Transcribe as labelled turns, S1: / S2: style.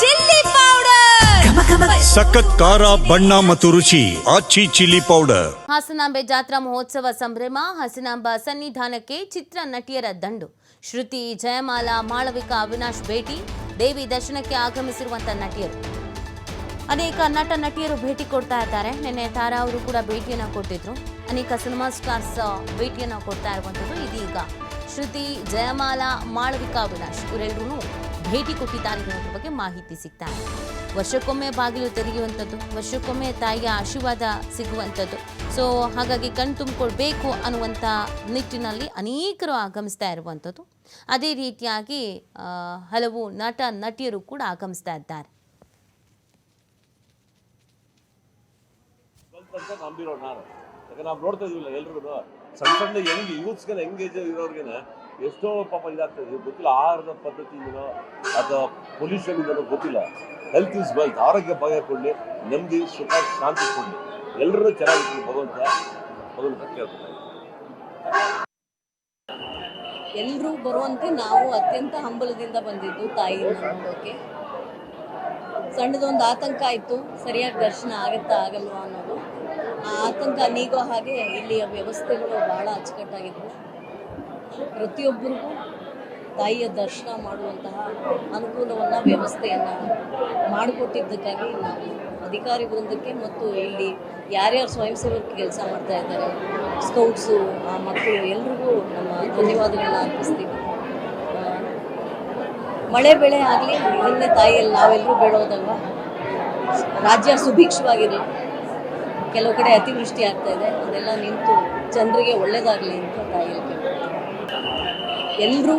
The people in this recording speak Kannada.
S1: Chilli powder.
S2: ಸಖತ್ ಖಾರ ಬಣ್ಣ ಮತ್ತು ರುಚಿ ಆಚಿ ಚಿಲ್ಲಿ ಪೌಡರ್.
S1: ಹಾಸನಾಂಬೆ ಜಾತ್ರಾ ಮಹೋತ್ಸವ ಸಂಭ್ರಮ ಹಾಸನಾಂಬ ಸನ್ನಿಧಾನಕ್ಕೆ ಚಿತ್ರ ನಟಿಯರ ದಂಡು. ಶ್ರುತಿ ಜಯಮಾಲಾ ಮಾಳವಿಕಾ ಅವಿನಾಶ್ ಭೇಟಿ ದೇವಿ ದರ್ಶನಕ್ಕೆ ಆಗಮಿಸಿರುವಂತ ನಟಿಯರು. ಅನೇಕ ನಟ ನಟಿಯರು ಭೇಟಿ ಕೊಡ್ತಾ ಇದ್ದಾರೆ. ನಿನ್ನೆ ತಾರಾ ಅವರು ಕೂಡ ಭೇಟಿಯನ್ನು ಕೊಟ್ಟಿದ್ರು. ಅನೇಕ ಸಿನಿಮಾ ಸ್ಟಾರ್ಸ್ ಭೇಟಿಯನ್ನು ಕೊಡ್ತಾ ಇರುವಂಥದ್ದು ಇದೀಗ. ಶ್ರುತಿ ಜಯಮಾಲಾ ಮಾಳವಿಕಾ ಅವಿನಾಶ್ ಇವರೆಲ್ಲರೂ ಭೇಟಿ ಕೊಟ್ಟಿದ್ದಾರೆ ಅನ್ನೋದ್ರ ಬಗ್ಗೆ ಮಾಹಿತಿ ಸಿಗ್ತಾ ಇದೆ. ವರ್ಷಕ್ಕೊಮ್ಮೆ ಬಾಗಿಲು ತೆರೆಯುವಂಥದ್ದು, ವರ್ಷಕ್ಕೊಮ್ಮೆ ತಾಯಿಯ ಆಶೀರ್ವಾದ ಸಿಗುವಂಥದ್ದು. ಸೊ ಹಾಗಾಗಿ ಕಣ್ ತುಂಬಿಕೊಳ್ಬೇಕು ಅನ್ನುವಂಥ ನಿಟ್ಟಿನಲ್ಲಿ ಅನೇಕರು ಆಗಮಿಸ್ತಾ ಇರುವಂಥದ್ದು. ಅದೇ ರೀತಿಯಾಗಿ ಹಲವು ನಟ, ನಟಿಯರು ಕೂಡ ಆಗಮಿಸ್ತಾ ಇದ್ದಾರೆ.
S3: ಯಾಕಂದ್ರೆ ನಾವು ನೋಡ್ತಾ ಇದೀವಿಲ್ಲ ಎಲ್ರಿಗೂ ಸಣ್ಣ ಸಣ್ಣ ಯಂಗ್ ಯೂತ್ಸ್ಗೆ ಎಂಗೇಜ್ ಇರೋರ್ಗೆನೆ ಎಷ್ಟೋ ಪಾಪ ಇದಾಗ್ತದೆ ಇದು ಗೊತ್ತಿಲ್ಲ ಆಹಾರದ ಪದ್ಧತಿಯಿಂದನೋ ಅಥವಾ ಪೊಲ್ಯೂಷನ್ ಇಂದನೋ ಗೊತ್ತಿಲ್ಲ. ಹೆಲ್ತ್ ಇಸ್ ವೆಲ್ತ್ ಆರೋಗ್ಯ ಭಾಗ್ಯ ಕೊಡ್ಲಿ, ನೆಮ್ಮದಿ, ಸುಖ, ಶಾಂತಿ ಕೊಡ್ಲಿ. ಎಲ್ಲರೂ ಚೆನ್ನಾಗಿರ್ತೀವಿ ಭಗವಂತ ಭಗವಂತ ಕೇಳ್ತಾರೆ
S4: ಎಲ್ಲರೂ ಬರುವಂತೆ ನಾವು ಅತ್ಯಂತ ಹಂಬಲದಿಂದ ಬಂದಿದ್ದು ತಾಯಿನ ನೋಡೋಕೆ. ಸಣ್ಣದೊಂದು ಆತಂಕ ಆಯಿತು. ಸರಿಯಾಗಿ ದರ್ಶನ ಆಗುತ್ತಾ ಆಗಲ್ವಾ ಅನ್ನೋದು. ಆ ಆತಂಕ ನೀಗೋ ಹಾಗೆ ಇಲ್ಲಿಯ ವ್ಯವಸ್ಥೆಗಳು ಬಹಳ ಅಚ್ಚುಕಟ್ಟಾಗಿದ್ವು. ಪ್ರತಿಯೊಬ್ಬರಿಗೂ ತಾಯಿಯ ದರ್ಶನ ಮಾಡುವಂತಹ ಅನುಕೂಲವನ್ನು, ವ್ಯವಸ್ಥೆಯನ್ನು ಮಾಡಿಕೊಟ್ಟಿದ್ದಕ್ಕಾಗಿ ನಾನು ಅಧಿಕಾರಿ ವೃಂದಕ್ಕೆ ಮತ್ತು ಇಲ್ಲಿ ಯಾರ್ಯಾರು ಸ್ವಯಂ ಸೇವಕರು ಕೆಲಸ ಮಾಡ್ತಾ ಇದ್ದಾರೆ, ಸ್ಕೌಟ್ಸು, ಆ ಮಕ್ಕಳು ಎಲ್ರಿಗೂ ನಮ್ಮ ಧನ್ಯವಾದಗಳನ್ನ ಅರ್ಪಿಸ್ತೀವಿ. ಮಳೆ ಬೆಳೆ ಆಗಲಿ, ನಿನ್ನೆ ತಾಯಿಯಲ್ಲಿ ನಾವೆಲ್ಲರೂ ಬೆಳೋದಲ್ವ? ರಾಜ್ಯ ಸುಭಿಕ್ಷವಾಗಿರಲಿ. ಕೆಲವು ಕಡೆ ಅತಿವೃಷ್ಟಿ ಆಗ್ತಾ ಇದೆ. ಅದೆಲ್ಲ ನಿಂತು ಜನರಿಗೆ ಒಳ್ಳೇದಾಗಲಿ ಅಂತ ತಾಯಿಯಲ್ಲಿ ಎಲ್ಲರೂ